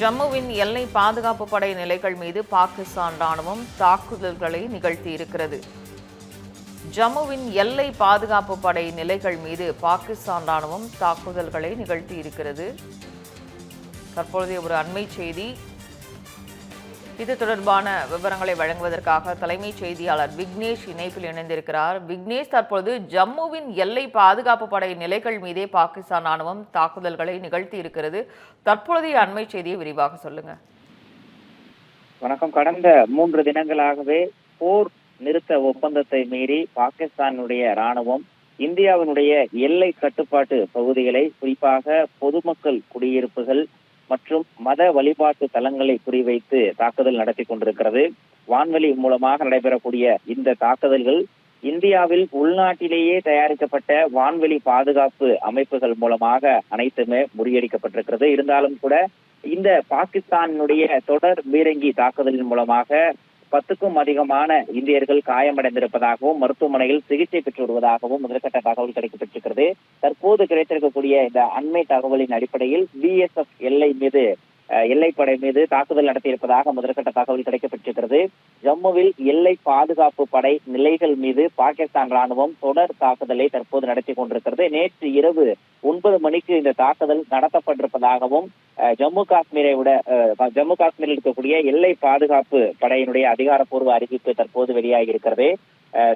ஜம்முவின் எல்லை பாதுகாப்பு படை நிலைகள் மீது பாகிஸ்தான் ராணுவம் தாக்குதல்களை நிகழ்த்தியிருக்கிறது. ஜம்முவின் எல்லை பாதுகாப்பு படை நிலைகள் மீது பாகிஸ்தான் ராணுவம் தாக்குதல்களை நிகழ்த்தியிருக்கிறது. தற்பொழுதைய ஒரு அண்மை செய்தி இது தொடர்பான விவரங்களை வழங்குவதற்காக தலைமைச் செய்தியாளர் விக்னேஷ் இணைப்பில் இணைந்திருக்கிறார். விக்னேஷ் தற்பொழுது ஜம்முவின் எல்லை பாதுகாப்பு படை நிலைகள் மீதே பாகிஸ்தான் ராணுவம் தாக்குதல்களை நிகழ்த்தி இருக்கிறது. தற்பொழுதைய அண்மை செய்தியை விரிவாக சொல்லுங்க. வணக்கம். கடந்த மூன்று தினங்களாகவே போர் நிறுத்த ஒப்பந்தத்தை மீறி பாகிஸ்தானுடைய ராணுவம் இந்தியாவினுடைய எல்லை கட்டுப்பாட்டு பகுதிகளை குறிப்பாக பொதுமக்கள் குடியிருப்புகள் மற்றும் மத வழிபாட்டு தலங்களை குறிவைத்து தாக்குதல் நடத்தி கொண்டிருக்கிறது. வான்வெளி மூலமாக நடைபெறக்கூடிய இந்த தாக்குதல்கள் இந்தியாவில் உள்நாட்டிலேயே தயாரிக்கப்பட்ட வான்வெளி பாதுகாப்பு அமைப்புகள் மூலமாக அனைத்துமே முறியடிக்கப்பட்டிருக்கிறது. இருந்தாலும் கூட இந்த பாகிஸ்தானுடைய தொடர் பீரங்கி தாக்குதலின் மூலமாக பத்துக்கும் அதிகமான இந்தியர்கள் காயமடைந்திருப்பதாகவும் மருத்துவமனையில் சிகிச்சை பெற்று வருவதாகவும் முதற்கட்ட தகவல் கிடைக்கப்பட்டிருக்கிறது தற்போது கிடைத்திருக்கக்கூடிய இந்த அண்மை தகவலின் அடிப்படையில் பிஎஸ்எஃப் எல்லை மீது எல்லைப்படை மீது தாக்குதல் நடத்தியிருப்பதாக முதற்கட்ட தகவல் கிடைக்கப்பட்டிருக்கிறது. ஜம்முவில் எல்லை பாதுகாப்பு படை நிலைகள் மீது பாகிஸ்தான் ராணுவம் தொடர் தாக்குதலை தற்போது நடத்தி கொண்டிருக்கிறது. நேற்று இரவு ஒன்பது மணிக்கு இந்த தாக்குதல் நடத்தப்பட்டிருப்பதாகவும் ஜம்மு காஷ்மீரை விட ஜம்மு காஷ்மீரில் இருக்கக்கூடிய எல்லை பாதுகாப்பு படையினுடைய அதிகாரப்பூர்வ அறிவிப்பு தற்போது வெளியாகி இருக்கிறது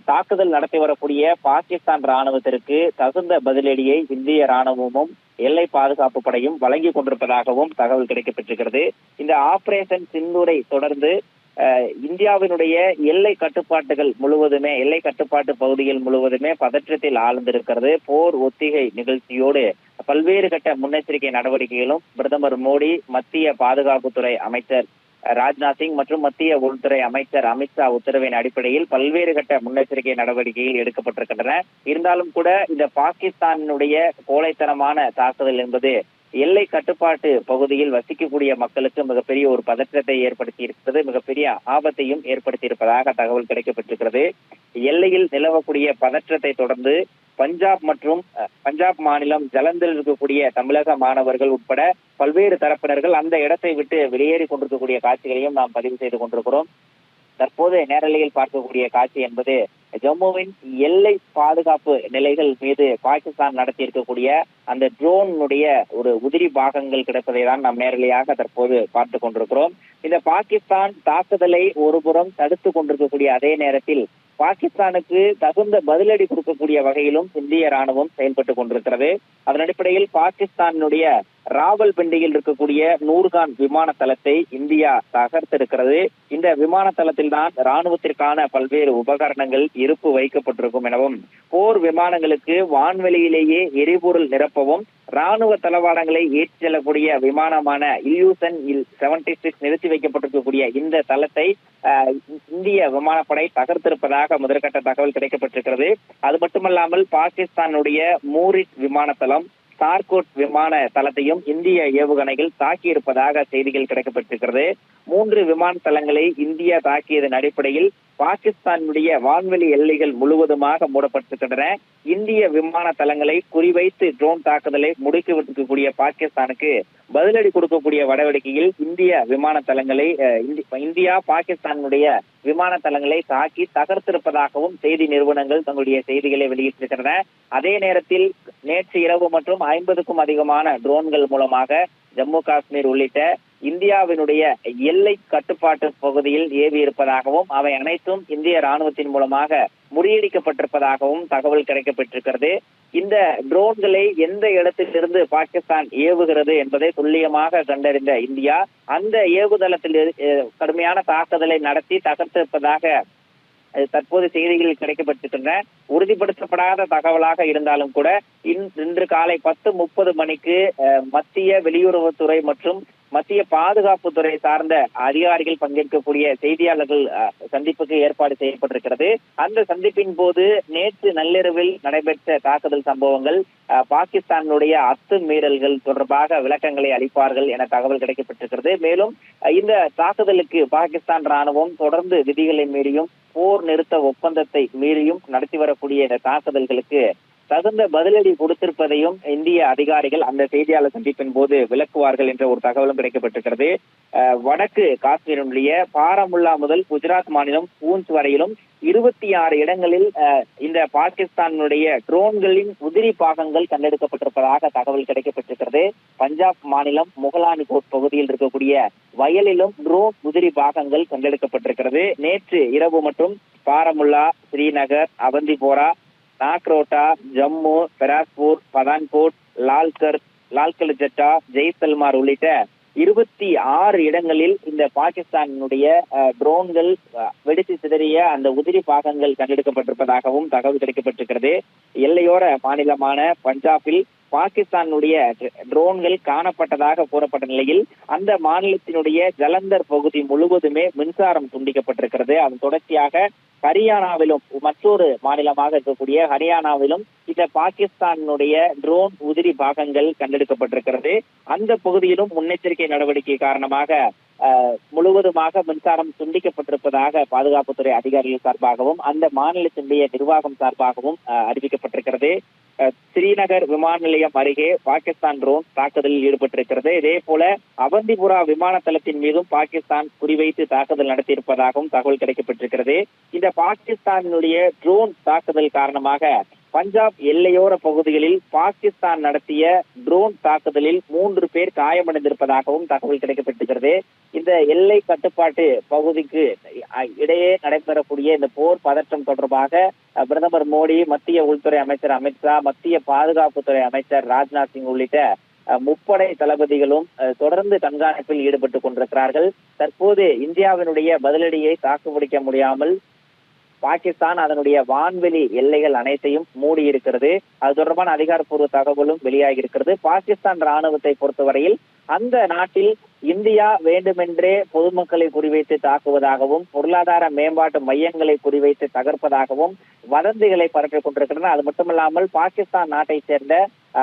தாக்குதல் நடத்தி வரக்கூடிய பாகிஸ்தான் ராணுவத்திற்கு தகுந்த பதிலடியை இந்திய ராணுவமும் எல்லை பாதுகாப்பு படையும் வழங்கி கொண்டிருப்பதாகவும் தகவல் கிடைக்கப்பட்டிருக்கிறது. இந்த ஆபரேஷன் சிந்தூரை தொடர்ந்து அஹ், இந்தியாவினுடைய எல்லை கட்டுப்பாட்டுகள் முழுவதுமே எல்லை கட்டுப்பாட்டு பகுதிகள் முழுவதுமே பதற்றத்தில் ஆழ்ந்திருக்கிறது. போர் ஒத்திகை நிகழ்ச்சியோடு பல்வேறு கட்ட முன்னெச்சரிக்கை நடவடிக்கைகளும் பிரதமர் மோடி மத்திய பாதுகாப்புத்துறை அமைச்சர் ராஜ்நாத் சிங் மற்றும் மத்திய உள்துறை அமைச்சர் அமித்ஷா உத்தரவின் அடிப்படையில் பல்வேறு கட்ட முன்னெச்சரிக்கை நடவடிக்கைகள் எடுக்கப்பட்டிருக்கின்றன. இருந்தாலும் கூட இந்த பாகிஸ்தானுடைய கோழைத்தனமான தாக்குதல் என்பது எல்லை கட்டுப்பாட்டு பகுதியில் வசிக்கக்கூடிய மக்களுக்கு மிகப்பெரிய ஒரு பதற்றத்தை ஏற்படுத்தி இருக்கிறது மிகப்பெரிய ஆபத்தையும் ஏற்படுத்தி இருப்பதாக தகவல் கிடைக்கப்பட்டிருக்கிறது. எல்லையில் நிலவக்கூடிய பதற்றத்தை தொடர்ந்து பஞ்சாப் மற்றும் அஹ், பஞ்சாப் மாநிலம் ஜலந்தரில் இருக்கக்கூடிய தமிழக மாணவர்கள் உட்பட பல்வேறு தரப்பினர்கள் அந்த இடத்தை விட்டு வெளியேறி கொண்டிருக்கக்கூடிய காட்சிகளையும் நாம் பதிவு செய்து கொண்டிருக்கிறோம். தற்போது நேரலையில் பார்க்கக்கூடிய காட்சி என்பது ஜம்முவின் எல்லை பாதுகாப்பு நிலைகள் மீது பாகிஸ்தான் நடத்தி இருக்கக்கூடிய அந்த ட்ரோனுடைய ஒரு உதிரி பாகங்கள் கிடைப்பதை தான் நாம் நேரலையாக தற்போது பார்த்து கொண்டிருக்கிறோம். இந்த பாகிஸ்தான் தாக்குதலை ஒருபுறம் தடுத்து கொண்டிருக்கக்கூடிய அதே நேரத்தில் பாகிஸ்தானுக்கு தகுந்த பதிலடி கொடுக்கக்கூடிய வகையிலும் இந்திய ராணுவம் செயல்பட்டு கொண்டிருக்கிறது. அதன் அடிப்படையில் பாகிஸ்தானுடைய ராவல்பிண்டியில் இருக்கக்கூடிய நூர்கான் விமான தளத்தை இந்தியா தகர்த்திருக்கிறது. இந்த விமான தளத்தில் தான் ராணுவத்திற்கான பல்வேறு உபகரணங்கள் இருப்பு வைக்கப்பட்டிருக்கும் எனவும் போர் விமானங்களுக்கு வான்வெளியிலேயே எரிபொருள் நிரப்பவும் ராணுவ தளவாடங்களை ஏற்றி செல்லக்கூடிய விமானமான இல்யூசன் இல் செவன்டி சிக்ஸ் நிறுத்தி வைக்கப்பட்டிருக்கக்கூடிய இந்த தளத்தை அஹ், இந்திய விமானப்படை தகர்த்திருப்பதாக முதற்கட்ட தகவல் கிடைக்கப்பட்டிருக்கிறது. அது மட்டுமல்லாமல் பாகிஸ்தானுடைய மூரிட் விமான தளம் சார்கோட் விமான தளத்தையும் இந்திய ஏவுகணைகள் தாக்கியிருப்பதாக செய்திகள் கிடைக்கப்பட்டிருக்கிறது. மூன்று விமான தளங்களை இந்தியா தாக்கியதன் அடிப்படையில் பாகிஸ்தானுடைய வான்வெளி எல்லைகள் முழுவதுமாக மூடப்பட்டிருக்கின்றன. இந்திய விமான தளங்களை குறிவைத்து ட்ரோன் தாக்குதலை முடுக்கி முடுக்கிவிட்டிருக்கக்கூடிய பாகிஸ்தானுக்கு பதிலடி கொடுக்கக்கூடிய நடவடிக்கையில் இந்திய விமான தளங்களை இந்தியா பாகிஸ்தானுடைய விமான தளங்களை தாக்கி தகர்த்திருப்பதாகவும் செய்தி நிறுவனங்கள் தங்களுடைய செய்திகளை வெளியிட்டிருக்கின்றன. அதே நேரத்தில் நேற்று இரவு மற்றும் ஐம்பதுக்கும் அதிகமான ட்ரோன்கள் மூலமாக ஜம்மு காஷ்மீர் உள்ளிட்ட இந்தியாவினுடைய எல்லை கட்டுப்பாட்டு பகுதியில் ஏவி இருப்பதாகவும் அவை அனைத்தும் இந்திய ராணுவத்தின் மூலமாக முறியடிக்கப்பட்டிருப்பதாகவும் தகவல் கிடைக்கப்பட்டிருக்கிறது. இந்த ட்ரோன்களை எந்த இடத்திலிருந்து பாகிஸ்தான் ஏவுகிறது என்பதை துல்லியமாக கண்டறிந்த இந்தியா அந்த ஏவுதளத்தில் கடுமையான தாக்குதலை நடத்தி தகர்த்திருப்பதாக தற்போது செய்திகள் கிடைக்கப்பட்டிருக்கின்றன. உறுதிப்படுத்தப்படாத தகவலாக இருந்தாலும் கூட இன்- இன்று காலை பத்து முப்பது மணிக்கு அஹ், மத்திய வெளியுறவுத்துறை மற்றும் மத்திய பாதுகாப்புத்துறை சார்ந்த அதிகாரிகள் பங்கேற்கக்கூடிய செய்தியாளர்கள் அஹ், சந்திப்புக்கு ஏற்பாடு செய்யப்பட்டிருக்கிறது. அந்த சந்திப்பின் போது நேற்று நள்ளிரவில் நடைபெற்ற தாக்குதல் சம்பவங்கள் அஹ், பாகிஸ்தானுடைய அத்துமீறல்கள் தொடர்பாக விளக்கங்களை அளிப்பார்கள் என தகவல் கிடைக்கப்பட்டிருக்கிறது. மேலும் இந்த தாக்குதலுக்கு பாகிஸ்தான் ராணுவம் தொடர்ந்து விதிகளை மீறியும் போர் நிறுத்த ஒப்பந்தத்தை மீறியும் நடத்தி வரக்கூடிய இந்த தாக்குதல்களுக்கு தகுந்த பதிலடி கொடுத்திருப்பதையும் இந்திய அதிகாரிகள் அந்த செய்தியாளர் சந்திப்பின் போது விளக்குவார்கள் என்ற ஒரு தகவலும் கிடைக்கப்பட்டிருக்கிறது. வடக்கு காஷ்மீரினுடைய பாரமுல்லா முதல் குஜராத் மாநிலம் பூஞ்ச் வரையிலும் இருபத்தி ஆறு இடங்களில் இந்த பாகிஸ்தானுடைய ட்ரோன்களின் உதிரி பாகங்கள் கண்டெடுக்கப்பட்டிருப்பதாக தகவல் கிடைக்கப்பட்டிருக்கிறது. பஞ்சாப் மாநிலம் முகலானி கோட் பகுதியில் இருக்கக்கூடிய வயலிலும் ட்ரோன் உதிரி பாகங்கள் கண்டெடுக்கப்பட்டிருக்கிறது. நேற்று இரவு மட்டும் பாரமுல்லா ஸ்ரீநகர் அவந்திபோரா நாக்ரோட்டா ஜம்மு பெராஸ்பூர் பதான்கோட் லால்கர் லால்கல் ஜட்டா ஜெய்சல்மார் உள்ளிட்ட இருபத்தி ஆறு இடங்களில் இந்த பாகிஸ்தானுடைய ட்ரோன்கள் வெடித்து சிதறிய அந்த உதிரி பாகங்கள் கண்டெடுக்கப்பட்டிருப்பதாகவும் தகவல் கிடைக்கப்பட்டிருக்கிறது. எல்லையோர மாநிலமான பஞ்சாபில் பாகிஸ்தானுடைய ட்ரோன்கள் காணப்பட்டதாக கூறப்பட்ட நிலையில் அந்த மாநிலத்தினுடைய ஜலந்தர் பகுதி முழுவதுமே மின்சாரம் துண்டிக்கப்பட்டிருக்கிறது. அதன் தொடர்ச்சியாக ஹரியானாவிலும் மற்றொரு மாநிலமாக இருக்கக்கூடிய ஹரியானாவிலும் இந்த பாகிஸ்தானுடைய ட்ரோன் உதிரி பாகங்கள் கண்டெடுக்கப்பட்டிருக்கிறது. அந்த பகுதியிலும் முன்னெச்சரிக்கை நடவடிக்கை காரணமாக அஹ், முழுவதுமாக மின்சாரம் துண்டிக்கப்பட்டிருப்பதாக பாதுகாப்புத்துறை அதிகாரிகள் சார்பாகவும் அந்த மாநிலத்தினுடைய நிர்வாகம் சார்பாகவும் அஹ், அறிவிக்கப்பட்டிருக்கிறது. ஸ்ரீநகர் விமான நிலையம் அருகே பாகிஸ்தான் ட்ரோன் தாக்குதலில் ஈடுபட்டிருக்கிறது. இதே போல அவந்திபுரா விமான தளத்தின் மீதும் பாகிஸ்தான் குறிவைத்து தாக்குதல் நடத்தியிருப்பதாகவும் தகவல் கிடைக்கப்பட்டிருக்கிறது. இந்த பாகிஸ்தானினுடைய ட்ரோன் தாக்குதல் காரணமாக பஞ்சாப் எல்லையோர பகுதிகளில் பாகிஸ்தான் நடத்திய ட்ரோன் தாக்குதலில் மூன்று பேர் காயமடைந்திருப்பதாகவும் தகவல் கிடைக்கப்பட்டிருக்கிறது. இந்த எல்லை கட்டுப்பாட்டு பகுதிக்கு இடையே நடைபெறக்கூடிய இந்த போர் பதற்றம் தொடர்பாக பிரதமர் மோடி மத்திய உள்துறை அமைச்சர் அமித்ஷா மத்திய பாதுகாப்புத்துறை அமைச்சர் ராஜ்நாத் சிங் உள்ளிட்ட முப்படை தளபதிகளும் அஹ், தொடர்ந்து கண்காணிப்பில் ஈடுபட்டுக் கொண்டிருக்கிறார்கள். தற்போது இந்தியாவினுடைய பதிலடியை தாக்குப்பிடிக்க முடியாமல் பாகிஸ்தான் அதனுடைய வான்வெளி எல்லைகள் அனைத்தையும் மூடி இருக்கிறது அது தொடர்பான அதிகாரப்பூர்வ தகவலும் வெளியாகி இருக்கிறது பாகிஸ்தான் ராணுவத்தை பொறுத்தவரையில் அந்த நாட்டில் இந்தியா வேண்டுமென்றே பொதுமக்களை குறிவைத்து தாக்குவதாகவும் பொருளாதார மேம்பாட்டு மையங்களை குறிவைத்து தகர்ப்பதாகவும் வதந்திகளை பரப்பிக் கொண்டிருக்கின்றன. அது மட்டுமல்லாமல் பாகிஸ்தான் நாட்டை சேர்ந்த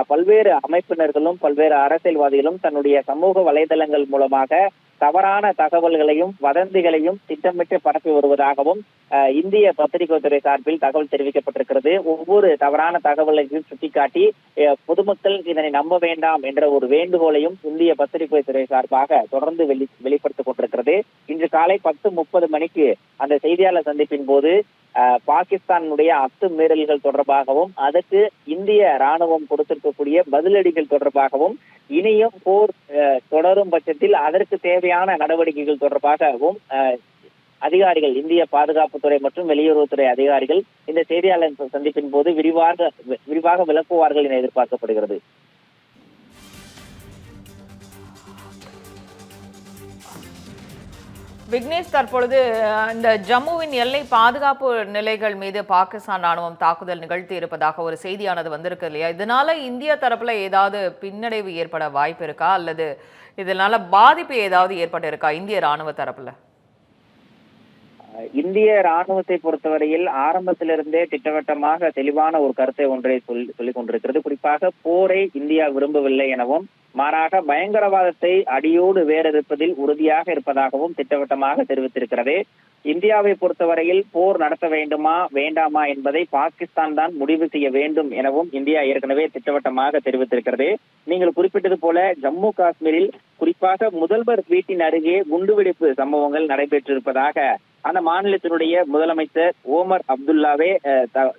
பல்வேறு அமைப்பினர்களும் பல்வேறு அரசியல்வாதிகளும் தன்னுடைய சமூக வலைதளங்கள் மூலமாக தவறான தகவல்களையும் வதந்திகளையும் திட்டமிட்டு பரப்பி வருவதாகவும் அஹ், இந்திய பத்திரிகை துறை சார்பில் தகவல் தெரிவிக்கப்பட்டிருக்கிறது. ஒவ்வொரு தவறான தகவலையும் சுட்டிக்காட்டி பொதுமக்கள் இதனை நம்ப வேண்டாம் என்ற ஒரு வேண்டுகோளையும் இந்திய பத்திரிகை துறை சார்பாக தொடர்ந்து வெளி வெளிப்படுத்திக் கொண்டிருக்கிறது. இன்று காலை பத்து முப்பது மணிக்கு அந்த செய்தியாளர் சந்திப்பின் போது பாகிஸ்தானுடைய அத்துமீறல்கள் தொடர்பாகவும் அதற்கு இந்திய ராணுவம் கொடுத்திருக்கக்கூடிய பதிலடிகள் தொடர்பாகவும் இனியும் போர் அஹ், தொடரும் பட்சத்தில் அதற்கு தேவையான நடவடிக்கைகள் தொடர்பாகவும் அஹ், அதிகாரிகள் இந்திய பாதுகாப்புத்துறை மற்றும் வெளியுறவுத்துறை அதிகாரிகள் இந்த செய்தியாளர் சந்திப்பின் போது விரிவாக விரிவாக விளக்குவார்கள் என எதிர்பார்க்கப்படுகிறது. விக்னேஷ் தற்பொழுது இந்த ஜம்முவின் எல்லை பாதுகாப்பு நிலைகள் மீது பாகிஸ்தான் ராணுவம் தாக்குதல் நிகழ்த்தி இருப்பதாக ஒரு செய்தியானது வந்திருக்கு இல்லையா? இதனால இந்திய தரப்புல ஏதாவது பின்னடைவு ஏற்பட வாய்ப்பு இருக்கா? அல்லது இதனால பாதிப்பு ஏதாவது ஏற்பட்டு இருக்கா இந்திய ராணுவ தரப்புல? இந்திய ராணுவத்தை பொறுத்தவரையில் ஆரம்பத்திலிருந்தே திட்டவட்டமாக தெளிவான ஒரு கருத்தை ஒன்றை சொல்லி சொல்லிக் கொண்டிருக்கிறது. குறிப்பாக போரை இந்தியா விரும்பவில்லை எனவும் மாறாக பயங்கரவாதத்தை அடியோடு வேறெடுப்பதில் உறுதியாக இருப்பதாகவும் திட்டவட்டமாக தெரிவித்திருக்கிறது. இந்தியாவை பொறுத்தவரையில் போர் நடத்த வேண்டுமா வேண்டாமா என்பதை பாகிஸ்தான் தான் முடிவு செய்ய வேண்டும் எனவும் இந்தியா ஏற்கனவே திட்டவட்டமாக தெரிவித்திருக்கிறது. நீங்கள் குறிப்பிட்டது போல ஜம்மு காஷ்மீரில் குறிப்பாக முதல்வர் வீட்டின் அருகே குண்டுவெடிப்பு சம்பவங்கள் நடைபெற்றிருப்பதாக அந்த மாநிலத்தினுடைய முதலமைச்சர் ஓமர் அப்துல்லாவே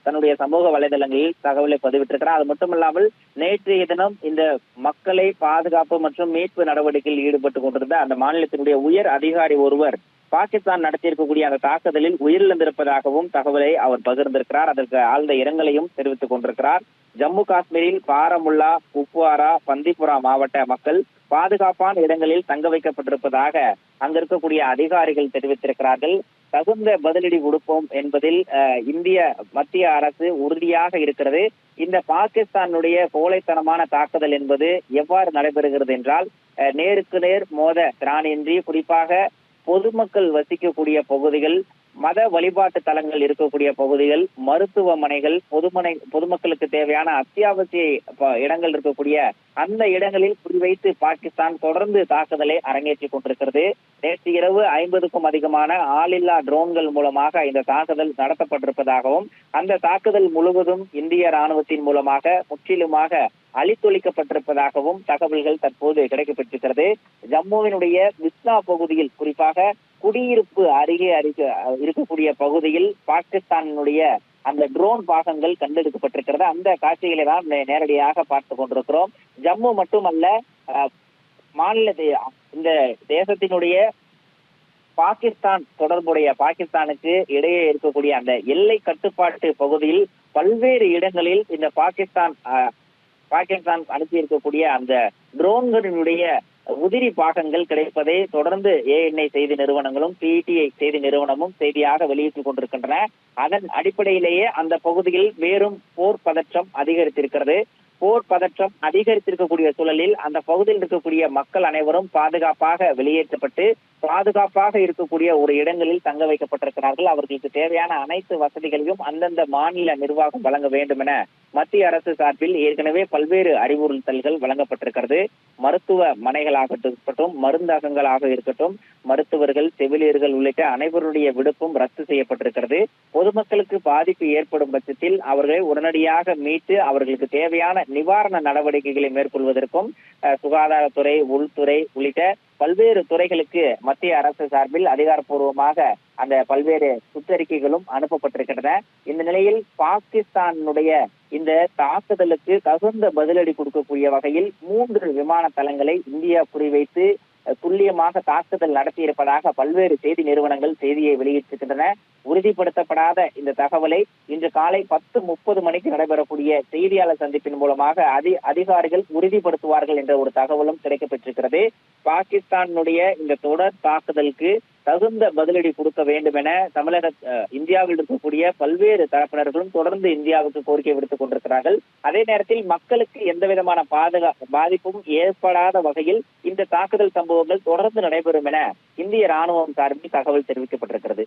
தன்னுடைய சமூக வலைதளங்களில் தகவலை பதிவிட்டிருக்கிறார். அது மட்டுமல்லாமல் நேற்றைய தினம் இந்த மக்களை பாதுகாப்பு மற்றும் மீட்பு நடவடிக்கையில் ஈடுபட்டு கொண்டிருந்த அந்த மாநிலத்தினுடைய உயர் அதிகாரி ஒருவர் பாகிஸ்தான் நடத்தியிருக்கக்கூடிய அந்த தாக்குதலில் உயிரிழந்திருப்பதாகவும் தகவலை அவர் பகிர்ந்திருக்கிறார். அதற்கு ஆழ்ந்த இரங்கலையும் தெரிவித்துக் கொண்டிருக்கிறார். ஜம்மு காஷ்மீரில் பாரமுல்லா குப்வாரா பந்திபுரா மாவட்ட மக்கள் பாதுகாப்பான இடங்களில் தங்க வைக்கப்பட்டிருப்பதாக அங்க இருக்கக்கூடிய அதிகாரிகள் தெரிவித்திருக்கிறார்கள். தகுந்த பதிலடி கொடுப்போம் என்பதில் அஹ், இந்திய மத்திய அரசு உறுதியாக இருக்கிறது. இந்த பாகிஸ்தானுடைய கோழைத்தனமான தாக்குதல் என்பது எவ்வாறு நடைபெறுகிறது என்றால் அஹ், நேருக்கு நேர் மோத திராணியின்றி குறிப்பாக பொதுமக்கள் வசிக்கக்கூடிய பகுதிகள் மத வழிபாட்டு தலங்கள் இருக்கக்கூடிய பகுதிகள் மருத்துவமனைகள் பொதுமனை பொதுமக்களுக்கு தேவையான அத்தியாவசிய இடங்கள் இருக்கக்கூடிய அந்த இடங்களில் குறிவைத்து பாகிஸ்தான் தொடர்ந்து தாக்குதலை அரங்கேற்றிக் கொண்டிருக்கிறது. நேற்று இரவு ஐம்பதுக்கும் அதிகமான ஆளில்லா ட்ரோன்கள் மூலமாக இந்த தாக்குதல் நடத்தப்பட்டிருப்பதாகவும் அந்த தாக்குதல் முழுவதும் இந்திய ராணுவத்தின் மூலமாக முற்றிலுமாக அழித்தொழிக்கப்பட்டிருப்பதாகவும் தகவல்கள் தற்போது கிடைக்கப்பட்டிருக்கிறது. ஜம்முவினுடைய விஸ்னா பகுதியில் குறிப்பாக குடியிருப்பு அருகே அருகே இருக்கக்கூடிய பகுதியில் பாகிஸ்தானினுடைய அந்த ட்ரோன் பாகங்கள் கண்டெடுக்கப்பட்டிருக்கிறது. அந்த காட்சிகளை தான் நேரடியாக பார்த்து கொண்டிருக்கிறோம். ஜம்மு மட்டுமல்ல மாநில தே- இந்த தேசத்தினுடைய பாகிஸ்தான் தொடர்புடைய பாகிஸ்தானுக்கு இடையே இருக்கக்கூடிய அந்த எல்லை கட்டுப்பாட்டு பகுதியில் பல்வேறு இடங்களில் இந்த பாகிஸ்தான் பாகிஸ்தான் அனுப்பி இருக்கக்கூடிய அந்த ட்ரோன்களினுடைய உதிரி பாகங்கள் கிடைப்பதை தொடர்ந்து ஏஎன்ஐ செய்தி நிறுவனங்களும் பிடிஐ செய்தி நிறுவனமும் செய்தியாக வெளியிட்டுக் கொண்டிருக்கின்றன. அதன் அடிப்படையிலேயே அந்த பகுதியில் வேறும் போர் பதற்றம் அதிகரித்திருக்கிறது. போர் பதற்றம் அதிகரித்திருக்கக்கூடிய சூழலில் அந்த பகுதியில் இருக்கக்கூடிய மக்கள் அனைவரும் பாதுகாப்பாக வெளியேற்றப்பட்டு பாதுகாப்பாக இருக்கக்கூடிய ஒரு இடங்களில் தங்க வைக்கப்பட்டிருக்கிறார்கள். அவர்களுக்கு தேவையான அனைத்து வசதிகளையும் அந்தந்த மாநில நிர்வாகம் வழங்க வேண்டும் என மத்திய அரசு சார்பில் ஏற்கனவே பல்வேறு அறிவுறுத்தல்கள் வழங்கப்பட்டிருக்கிறது. மருத்துவ மனைகளாகட்டும் மருந்தகங்களாக இருக்கட்டும் மருத்துவர்கள் செவிலியர்கள் உள்ளிட்ட அனைவருடைய விடுப்பும் ரத்து செய்யப்பட்டிருக்கிறது. பொதுமக்களுக்கு பாதிப்பு ஏற்படும் பட்சத்தில் அவர்களை உடனடியாக மீட்டு அவர்களுக்கு தேவையான நிவாரண நடவடிக்கைகளை மேற்கொள்வதற்கும் சுகாதாரத்துறை உள்துறை உள்ளிட்ட பல்வேறு துறைகளுக்கு மத்திய அரசு சார்பில் அதிகாரப்பூர்வமாக அந்த பல்வேறு சுற்றறிக்கைகளும் அனுப்பப்பட்டிருக்கின்றன. இந்த நிலையில் பாகிஸ்தானுடைய இந்த தாக்குதலுக்கு தகுந்த பதிலடி கொடுக்கக்கூடிய வகையில் மூன்று விமான தளங்களை இந்தியா குறிவைத்து துல்லியமாக தாக்குதல் நடத்தியிருப்பதாக பல்வேறு செய்தி நிறுவனங்கள் செய்தியை வெளியிட்டிருக்கின்றன. உறுதிப்படுத்தப்படாத இந்த தகவலை இன்று காலை பத்து முப்பது மணிக்கு நடைபெறக்கூடிய செய்தியாளர் சந்திப்பின் மூலமாக அதி அதிகாரிகள் உறுதிப்படுத்துவார்கள் என்ற ஒரு தகவலும் கிடைக்கப்பெற்றிருக்கிறது. பாகிஸ்தானுடைய இந்த தொடர் தாக்குதலுக்கு தகுந்த பதிலடி கொடுக்க வேண்டும் என தமிழக இந்தியாவில் இருக்கக்கூடிய பல்வேறு தரப்பினர்களும் தொடர்ந்து இந்தியாவுக்கு கோரிக்கை விடுத்துக் கொண்டிருக்கிறார்கள். அதே நேரத்தில் மக்களுக்கு எந்த விதமான பாதுகா பாதிப்பும் ஏற்படாத வகையில் இந்த தாக்குதல் சம்பவங்கள் தொடர்ந்து நடைபெறும் என இந்திய ராணுவம் சார்பில் தகவல் தெரிவிக்கப்பட்டிருக்கிறது.